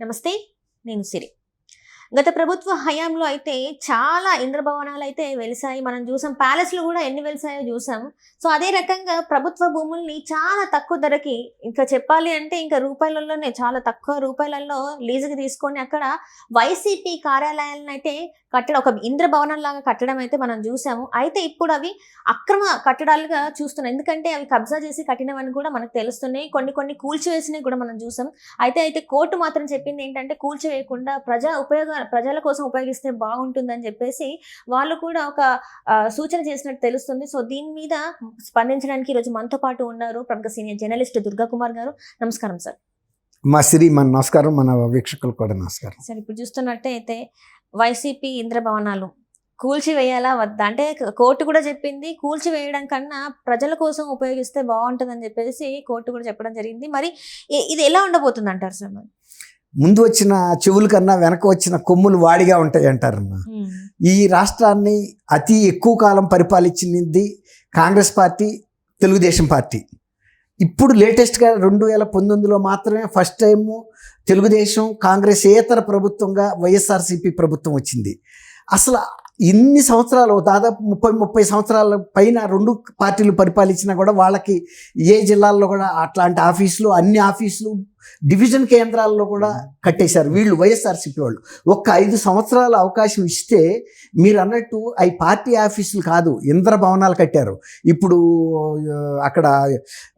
నమస్తే నేను సిరి. గత ప్రభుత్వ హయాంలో అయితే చాలా ఇంద్రభవనాలు అయితే వెలిసాయి మనం చూసాం ప్యాలెస్లు కూడా ఎన్ని వెలిసాయో చూసాం. సో అదే రకంగా ప్రభుత్వ భూముల్ని చాలా తక్కువ ధరకి ఇంకా చెప్పాలి అంటే ఇంకా రూపాయలలోనే చాలా తక్కువ రూపాయలలో లీజుకి తీసుకొని అక్కడ వైసీపీ కార్యాలయాలను అయితే కట్టడం ఒక ఇంద్రభవనం లాగా కట్టడం అయితే మనం చూసాము. అయితే ఇప్పుడు అవి అక్రమ కట్టడాలుగా చూస్తున్నాం ఎందుకంటే అవి కబ్జా చేసి కట్టినవని కూడా మనకు తెలుస్తున్నాయి. కొన్ని కొన్ని కూల్చివేసినవి కూడా మనం చూసాం. అయితే అయితే కోర్టు మాత్రం చెప్పింది ఏంటంటే కూల్చివేయకుండా ప్రజా ఉపయోగ ప్రజల కోసం ఉపయోగిస్తే బాగుంటుందని చెప్పేసి వాళ్ళు కూడా ఒక సూచన చేసినట్టు తెలుస్తుంది. సో దీని మీద స్పందించడానికి ఈరోజు మనతో పాటు ఉన్నారు ప్రముఖ సీనియర్ జర్నలిస్ట్ దుర్గా కుమార్ గారు. నమస్కారం సార్. మా సిరి మన నమస్కారం మన వీక్షకులు కూడా నమస్కారం. సార్ ఇప్పుడు చూస్తున్నట్టయితే వైసీపీ ఇంద్రభవనాలు కూల్చివేయాలా వద్దా? అంటే కోర్టు కూడా చెప్పింది కూల్చివేయడం కన్నా ప్రజల కోసం ఉపయోగిస్తే బాగుంటుందని చెప్పేసి కోర్టు కూడా చెప్పడం జరిగింది. మరి ఇది ఎలా ఉండబోతుంది అంటారు సార్ మరి? ముందు వచ్చిన చెవుల కన్నా వెనక వచ్చిన కొమ్ములు వాడిగా ఉంటాయి అంటారన్న ఈ రాష్ట్రాన్ని అతి ఎక్కువ కాలం పరిపాలించింది కాంగ్రెస్ పార్టీ తెలుగుదేశం పార్టీ. ఇప్పుడు లేటెస్ట్గా రెండు వేల పంతొమ్మిదిలో మాత్రమే ఫస్ట్ టైము తెలుగుదేశం కాంగ్రెస్ ఏతర ప్రభుత్వంగా వైఎస్ఆర్సీపీ ప్రభుత్వం వచ్చింది. అసలు ఇన్ని సంవత్సరాలు దాదాపు ముప్పై ముప్పై సంవత్సరాల పైన రెండు పార్టీలు పరిపాలించినా కూడా వాళ్ళకి ఏ జిల్లాల్లో కూడా అట్లాంటి ఆఫీసులు అన్ని ఆఫీసులు డివిజన్ కేంద్రాల్లో కూడా కట్టేశారు. వీళ్ళు వైఎస్ఆర్సీపీ వాళ్ళు. ఒక్క ఐదు సంవత్సరాల అవకాశం ఇస్తే మీరు అన్నట్టు అవి పార్టీ ఆఫీసులు కాదు ఇంద్ర భవనాలు కట్టారు. ఇప్పుడు అక్కడ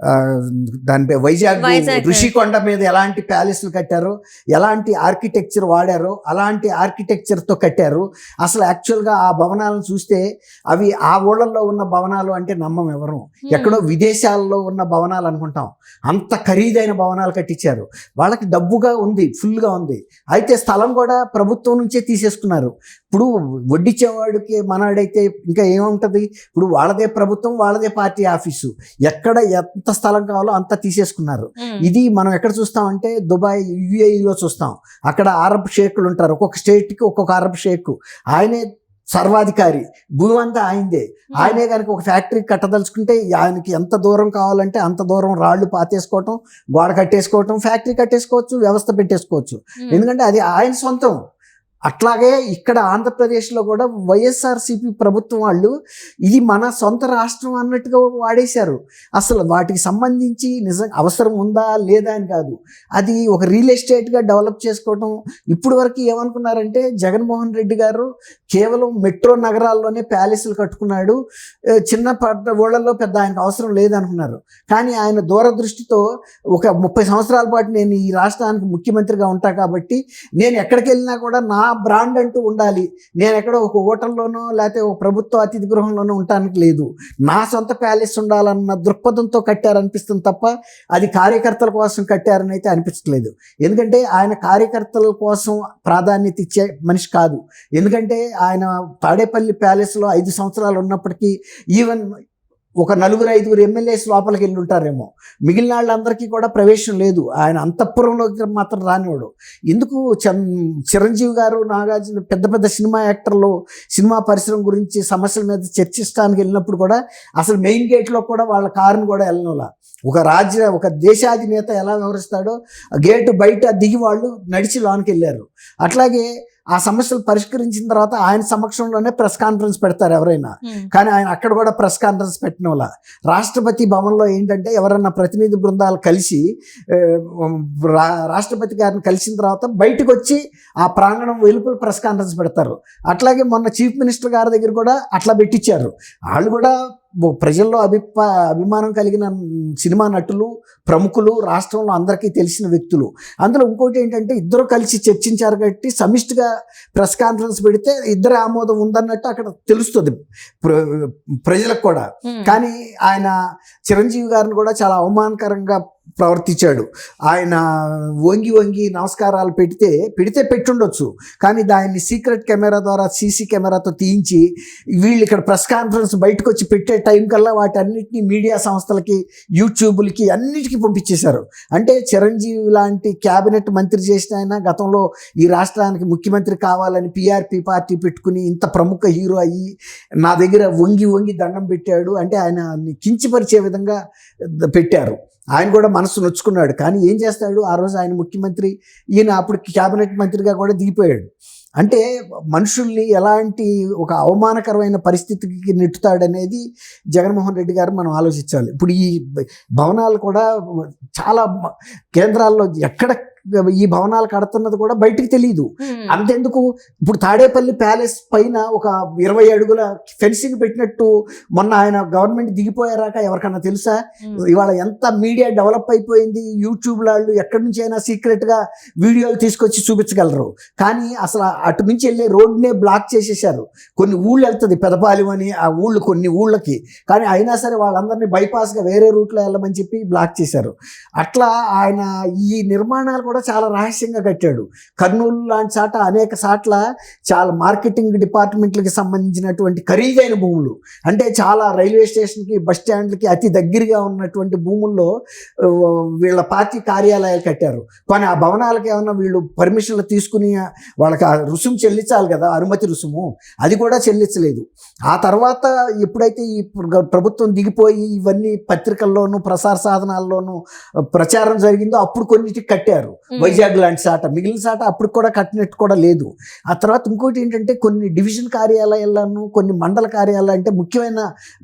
ఆ, దాని పే- వైజాగ్ వైజాగ్. ఋషికొండ మీద ఎలాంటి ప్యాలెస్లు కట్టారో? ఎలాంటి ఆర్కిటెక్చర్ వాడారో? అలాంటి ఆర్కిటెక్చర్తో కట్టారు? అసలు యాక్చువల్గా ఆ భవనాలను చూస్తే అవి ఆ ఊళ్ళల్లో ఉన్న భవనాలు అంటే నమ్మం ఎవరు? ఎక్కడో విదేశాల్లో ఉన్న భవనాలు అనుకుంటాం. అంత ఖరీదైన భవనాలు కట్టించారు. వాళ్ళకి డబ్బుగా ఉంది ఫుల్గా ఉంది. అయితే స్థలం కూడా ప్రభుత్వం నుంచే తీసేసుకున్నారు. ఇప్పుడు వడ్డిచ్చేవాడికి మనాడైతే ఇంకా ఏముంటుంది? ఇప్పుడు వాళ్ళదే ప్రభుత్వం వాళ్ళదే పార్టీ ఆఫీసు. ఎక్కడ ఎంత స్థలం కావాలో అంత తీసేసుకున్నారు. ఇది మనం ఎక్కడ చూస్తామంటే దుబాయ్ యుఏఈలో చూస్తాం. అక్కడ అరబ్ షేకులు ఉంటారు. ఒక్కొక్క స్టేట్కి ఒక్కొక్క అరబ్ షేక్ ఆయనే సర్వాధికారి. భూమి అంతా ఆయనదే ఆయనే కనుక ఒక ఫ్యాక్టరీ కట్టదలుచుకుంటే ఆయనకి ఎంత దూరం కావాలంటే అంత దూరం రాళ్ళు పాతేసుకోవటం గోడ కట్టేసుకోవటం ఫ్యాక్టరీ కట్టేసుకోవచ్చు వ్యవస్థ పెట్టేసుకోవచ్చు. ఎందుకంటే అది ఆయన సొంతం. అట్లాగే ఇక్కడ ఆంధ్రప్రదేశ్లో కూడా వైఎస్ఆర్సీపీ ప్రభుత్వం వాళ్ళు ఇది మన సొంత రాష్ట్రం అన్నట్టుగా వాడేశారు. అసలు వాటికి సంబంధించి నిజం అవసరం ఉందా లేదా అని కాదు. అది ఒక రియల్ ఎస్టేట్గా డెవలప్ చేసుకోవటం ఇప్పుడు వరకు ఏమనుకున్నారంటే జగన్మోహన్ రెడ్డి గారు కేవలం మెట్రో నగరాల్లోనే ప్యాలెస్లు కట్టుకున్నాడు. చిన్న పట్ట ఊళ్ళల్లో పెద్ద ఆయనకు అవసరం లేదనుకున్నారు. కానీ ఆయన దూరదృష్టితో ఒక ముప్పై సంవత్సరాల పాటు నేను ఈ రాష్ట్రానికి ముఖ్యమంత్రిగా ఉంటా కాబట్టి నేను ఎక్కడికి వెళ్ళినా కూడా నా బ్రాండ్ అంటూ ఉండాలి. నేను ఎక్కడో ఒక హోటల్లోనో లేకపోతే ఒక ప్రభుత్వ అతిథి గృహంలోనో ఉండటానికి లేదు. నా సొంత ప్యాలెస్ ఉండాలన్న దృక్పథంతో కట్టారనిపిస్తుంది తప్ప అది కార్యకర్తల కోసం కట్టారని అయితే అనిపించట్లేదు. ఎందుకంటే ఆయన కార్యకర్తల కోసం ప్రాధాన్యత ఇచ్చే మనిషి కాదు. ఎందుకంటే ఆయన తాడేపల్లి ప్యాలెస్లో ఐదు సంవత్సరాలు ఉన్నప్పటికీ ఈవెన్ ఒక నలుగురు ఐదుగురు ఎమ్మెల్యేస్ లోపలికి వెళ్ళి ఉంటారేమో. మిగిలిన వాళ్ళందరికీ కూడా ప్రవేశం లేదు. ఆయన అంతఃపురంలోకి మాత్రం రానివాడు. ఎందుకు చం చిరంజీవి గారు నాగార్జున పెద్ద పెద్ద సినిమా యాక్టర్లు సినిమా పరిశ్రమ గురించి సమస్యల మీద చర్చిస్తానికి వెళ్ళినప్పుడు కూడా అసలు మెయిన్ గేట్లో కూడా వాళ్ళ కారుని కూడా వెళ్ళనులా. ఒక రాజ్య ఒక దేశాధినేత ఎలా వ్యవహరిస్తాడో ఆ గేటు బయట దిగి వాళ్ళు నడిచి లోనికి వెళ్ళారు. అట్లాగే ఆ సమస్యలు పరిష్కరించిన తర్వాత ఆయన సమక్షంలోనే ప్రెస్ కాన్ఫరెన్స్ పెడతారు ఎవరైనా. కానీ ఆయన అక్కడ కూడా ప్రెస్ కాన్ఫరెన్స్ పెట్టిన వాళ్ళ రాష్ట్రపతి భవన్లో ఏంటంటే ఎవరన్నా ప్రతినిధి బృందాలు కలిసి రాష్ట్రపతి గారిని కలిసిన తర్వాత బయటకు వచ్చి ఆ ప్రాంగణం వెలుపల ప్రెస్ కాన్ఫరెన్స్ పెడతారు. అట్లాగే మొన్న చీఫ్ మినిస్టర్ గారి దగ్గర కూడా అట్లా పెట్టించారు. వాళ్ళు కూడా ప్రజల్లో అభిప్రా అభిమానం కలిగిన సినిమా నటులు ప్రముఖులు రాష్ట్రంలో అందరికీ తెలిసిన వ్యక్తులు. అందులో ఇంకోటి ఏంటంటే ఇద్దరు కలిసి చర్చించారు కాబట్టి సమిష్టిగా ప్రెస్ కాన్ఫరెన్స్ పెడితే ఇద్దరు ఆమోదం ఉందన్నట్టు అక్కడ తెలుస్తుంది. ప్ర- ప్రజలకు కూడా. కానీ ఆయన చిరంజీవి గారిని కూడా చాలా అవమానకరంగా ప్రవర్తించాడు. ఆయన వంగి వంగి నమస్కారాలు పెడితే పెడితే పెట్టుండొచ్చు. కానీ దాన్ని సీక్రెట్ కెమెరా ద్వారా సీసీ కెమెరాతో తీయించి వీళ్ళు ఇక్కడ ప్రెస్ కాన్ఫరెన్స్ బయటకు వచ్చి పెట్టే టైం కల్లా వాటన్నిటిని మీడియా సంస్థలకి యూట్యూబ్లకి అన్నిటికీ పంపించేశారు. అంటే చిరంజీవి లాంటి క్యాబినెట్ మంత్రి చేసిన ఆయన గతంలో ఈ రాష్ట్రానికి ముఖ్యమంత్రి కావాలని పిఆర్పి పార్టీ పెట్టుకుని ఇంత ప్రముఖ హీరో అయ్యి నా దగ్గర వంగి వంగి దండం పెట్టాడు. అంటే ఆయన కించపరిచే విధంగా పెట్టారు. ఆయన కూడా మనసు నొచ్చుకున్నాడు. కానీ ఏం చేస్తాడు? ఆ రోజు ఆయన ముఖ్యమంత్రి ఈయన అప్పుడు క్యాబినెట్ మంత్రిగా కూడా దిగిపోయాడు. అంటే మనుషుల్ని ఎలాంటి ఒక అవమానకరమైన పరిస్థితికి నెట్టుతాడనేది జగన్మోహన్ రెడ్డి గారు మనం ఆలోచించాలి. ఇప్పుడు ఈ భవనాలు కూడా చాలా కేంద్రాల్లో ఎక్కడ ఈ భవనాలు కడుతున్నది కూడా బయటికి తెలియదు. అంతెందుకు? ఇప్పుడు తాడేపల్లి ప్యాలెస్ పైన ఒక ఇరవై అడుగుల ఫెన్సింగ్ పెట్టినట్టు మొన్న ఆయన గవర్నమెంట్ దిగిపోయారాక ఎవరికన్నా తెలుసా. ఇవాళ ఎంత మీడియా డెవలప్ అయిపోయింది యూట్యూబ్ వాళ్ళు ఎక్కడి నుంచి అయినా సీక్రెట్గా వీడియోలు తీసుకొచ్చి చూపించగలరు. కానీ అసలు అటు నుంచి వెళ్ళే రోడ్నే బ్లాక్ చేసేసారు కొన్ని ఊళ్ళు వెళ్తుంది పెదపాలెం అని ఆ ఊళ్ళు కొన్ని ఊళ్ళకి. కానీ అయినా సరే వాళ్ళందరినీ bypass గా వేరే రూట్లో వెళ్ళమని చెప్పి బ్లాక్ చేశారు. అట్లా ఆయన ఈ నిర్మాణాలు కూడా చాలా రహస్యంగా కట్టాడు. కర్నూలు లాంటి చాట అనేక చాట్ల చాలా మార్కెటింగ్ డిపార్ట్మెంట్లకి సంబంధించినటువంటి ఖరీదైన భూములు. అంటే చాలా రైల్వే స్టేషన్కి బస్ స్టాండ్లకి అతి దగ్గరగా ఉన్నటువంటి భూముల్లో వీళ్ళ పార్టీ కార్యాలయాలు కట్టారు. కానీ ఆ భవనాలకి ఏమన్నా వీళ్ళు పర్మిషన్లు తీసుకుని వాళ్ళకి ఆ రుసుము చెల్లించాలి కదా అనుమతి రుసుము. అది కూడా చెల్లించలేదు. ఆ తర్వాత ఎప్పుడైతే ఈ ప్రభుత్వం దిగిపోయి ఇవన్నీ పత్రికల్లోనూ ప్రసార సాధనాల్లోనూ ప్రచారం జరిగిందో అప్పుడు కొన్నిటికి కట్టారు. వైజాగ్ లాంటి సాట మిగిలిన సాట అప్పుడు కూడా కట్టినట్టు కూడా లేదు. ఆ తర్వాత ఇంకోటి ఏంటంటే కొన్ని డివిజన్ కార్యాలయాలను కొన్ని మండల కార్యాలయాలు అంటే ముఖ్యమైన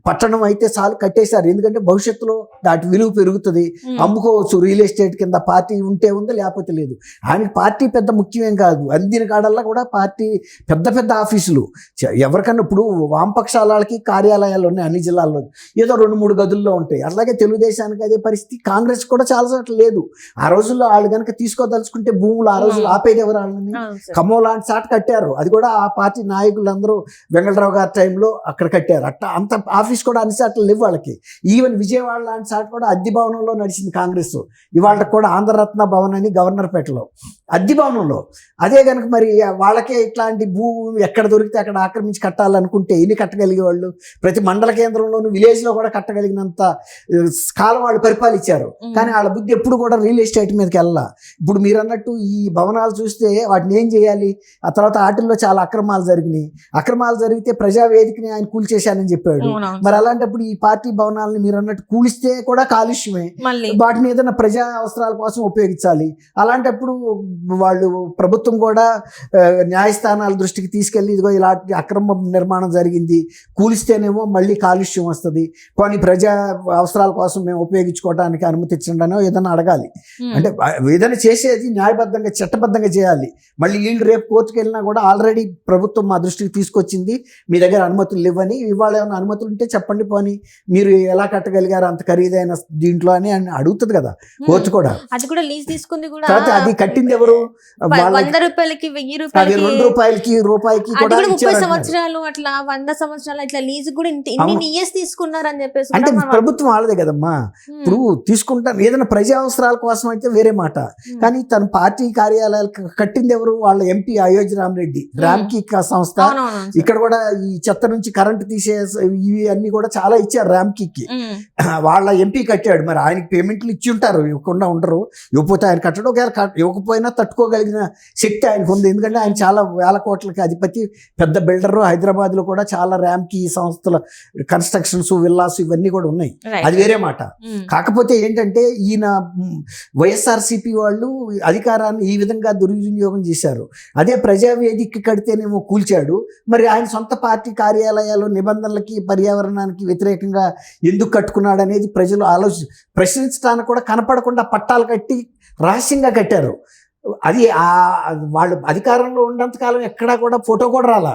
పట్టణం అయితే చాలు కట్టేశారు. ఎందుకంటే భవిష్యత్తులో దాటి విలువ పెరుగుతుంది. అమ్ముకోవచ్చు రియల్ ఎస్టేట్ కింద పార్టీ ఉంటే ఉంది లేకపోతే లేదు. ఆయనకి పార్టీ పెద్ద ముఖ్యమేం కాదు. అందిన కాడల్లా కూడా పార్టీ పెద్ద పెద్ద ఆఫీసులు. ఎవరికన్నా ఇప్పుడు వామపక్షాల వాళ్ళకి కార్యాలయాలు ఉన్నాయి అన్ని జిల్లాల్లో. ఏదో రెండు మూడు గదుల్లో ఉంటాయి. అలాగే తెలుగుదేశానికి అదే పరిస్థితి. కాంగ్రెస్ కూడా చాలా చోట్ల లేదు. ఆ రోజుల్లో వాళ్ళు కనుక తీసుకోదలుచుకుంటే భూములు ఆ Hmm. ఆపేది ఎవరు వాళ్ళని. ఖమ్మం లాంటి చాట కట్టారు. అది కూడా ఆ పార్టీ నాయకులందరూ వెంకటరావు గారి టైంలో అక్కడ కట్టారు. అట్ట అంత ఆఫీస్ కూడా అన్ని చాట్లు లేవు వాళ్ళకి. ఈవెన్ విజయవాడ లాంటి చాట కూడా అద్దె భవనంలో నడిచింది కాంగ్రెస్. ఇవాళ కూడా ఆంధ్రరత్న భవన్ అని గవర్నర్పేటలో అద్దె భవనంలో. అదే కనుక మరి వాళ్ళకే ఇట్లాంటి భూ ఎక్కడ దొరికితే అక్కడ ఆక్రమించి కట్టాలనుకుంటే ఎన్ని కట్టగలిగే వాళ్ళు ప్రతి మండల కేంద్రంలోనూ విలేజ్లో కూడా కట్టగలిగినంత కాలం వాళ్ళు పరిపాలించారు. కానీ వాళ్ళ బుద్ధి ఎప్పుడు కూడా రియల్ ఎస్టేట్ మీదకి వెళ్ళాల. ఇప్పుడు మీరు అన్నట్టు ఈ భవనాలు చూస్తే వాటిని ఏం చేయాలి? ఆ తర్వాత వాటిల్లో చాలా అక్రమాలు జరిగినాయి. అక్రమాలు జరిగితే ప్రజావేదికని ఆయన కూల్చేశానని చెప్పాడు. మరి అలాంటప్పుడు ఈ పార్టీ భవనాలని మీరు అన్నట్టు కూలిస్తే కూడా కాలుష్యమే. వాటిని ఏదైనా ప్రజా అవసరాల కోసం ఉపయోగించాలి. అలాంటప్పుడు వాళ్ళు ప్రభుత్వం కూడా న్యాయస్థానాల దృష్టికి తీసుకెళ్ళి ఇదిగో ఇలాంటి అక్రమ నిర్మాణం జరిగింది కూలిస్తేనేమో మళ్ళీ కాలుష్యం వస్తుంది కొన్ని ప్రజా అవసరాల కోసం మేము ఉపయోగించుకోవడానికి అనుమతించండి ఏదైనా అడగాలి. అంటే ఏదైనా చేసేది న్యాయబద్ధంగా చట్టబద్ధంగా చేయాలి మళ్ళీ వీళ్ళు రేపు కోర్టుకు వెళ్ళినా కూడా ఆల్రెడీ ప్రభుత్వం మా దృష్టికి తీసుకొచ్చింది మీ దగ్గర అనుమతులు లేవని ఇవాళ ఏమైనా అనుమతులు ఉంటే చెప్పండి పోని మీరు ఎలా కట్టగలిగారు అంత ఖరీదైన దీంట్లో అని అని అడుగుతుంది కదా. కోర్టు కూడా అది కూడా లీజ్ తీసుకుంది కూడా అది కట్టింది ఎవరు వంద రూపాయలకి వెయ్యి రూపాయలకి రెండు రూపాయలకి రూపాయికి కూడా ముప్పై. సంవత్సరాలు అట్లా వంద సంవత్సరాలు ఇట్లా లీజు కూడా ఇంత ఇన్ని. ఇయర్స్ తీసుకున్నారు అని చెప్పేసి అంటే ప్రభుత్వం వాళ్ళదే కదమ్మా. ఇప్పుడు తీసుకుంటాను ఏదైనా ప్రజా అవసరాల కోసం అయితే వేరే మాట. కానీ తన పార్టీ కార్యాలయాలు కట్టింది ఎవరు వాళ్ళ ఎంపీ అయోధ్య రామరెడ్డి రామ్కి సంస్థ. ఇక్కడ కూడా ఈ చెత్త నుంచి కరెంట్ తీసే ఇవి అన్ని కూడా చాలా ఇచ్చారు ర్యామ్కి ఉమ్. వాళ్ళ ఎంపీ కట్టాడు మరి ఆయనకి పేమెంట్లు ఇచ్చి ఉంటారు ఇవ్వకుండా ఉండరు ఇవ్వకపోతే ఆయన కట్టడం ఒకవేళ ఇవ్వకపోయినా తట్టుకోగలిగిన శక్తి ఆయనకు ఉంది. ఎందుకంటే ఆయన చాలా వేల కోట్లకి అధిపతి పెద్ద బిల్డరు. హైదరాబాద్లో కూడా చాలా ర్యామ్కి సంస్థల కన్స్ట్రక్షన్స్ విల్లాస్ ఇవన్నీ కూడా ఉన్నాయి. అది వేరే మాట. ఉమ్. కాకపోతే ఏంటంటే ఈయన వైఎస్ఆర్సీపీ వాళ్ళు అధికారాన్ని ఈ విధంగా దుర్వినియోగం చేశారు. అదే ప్రజావేదిక కడితేనేమో కూల్చాడు. మరి ఆయన సొంత పార్టీ కార్యాలయాలు నిబంధనలకి పర్యావరణానికి వ్యతిరేకంగా ఎందుకు కట్టుకున్నాడు అనేది ప్రజలు ఆలోచి ప్రశ్నించడానికి కూడా కనపడకుండా పట్టాలు కట్టి రహస్యంగా కట్టారు. అది ఆ వాళ్ళు అధికారంలో ఉన్నంత కాలం ఎక్కడా కూడా ఫోటో కూడా రాలా.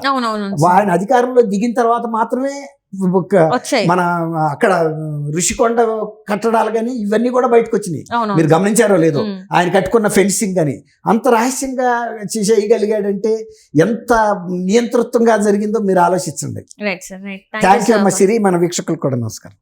ఆయన అధికారంలో దిగిన తర్వాత మాత్రమే మన అక్కడ ఋషికొండ కట్టడాలు కానీ ఇవన్నీ కూడా బయటకు వచ్చినాయి. మీరు గమనించారో లేదో. ఆయన కట్టుకున్న ఫెన్సింగ్ అని అంత రహస్యంగా చేయగలిగాడంటే ఎంత నియంతృత్వంగా జరిగిందో మీరు ఆలోచించండి. థ్యాంక్ యూ అమ్మ సిరి. మన వీక్షకులు కూడా నమస్కారం.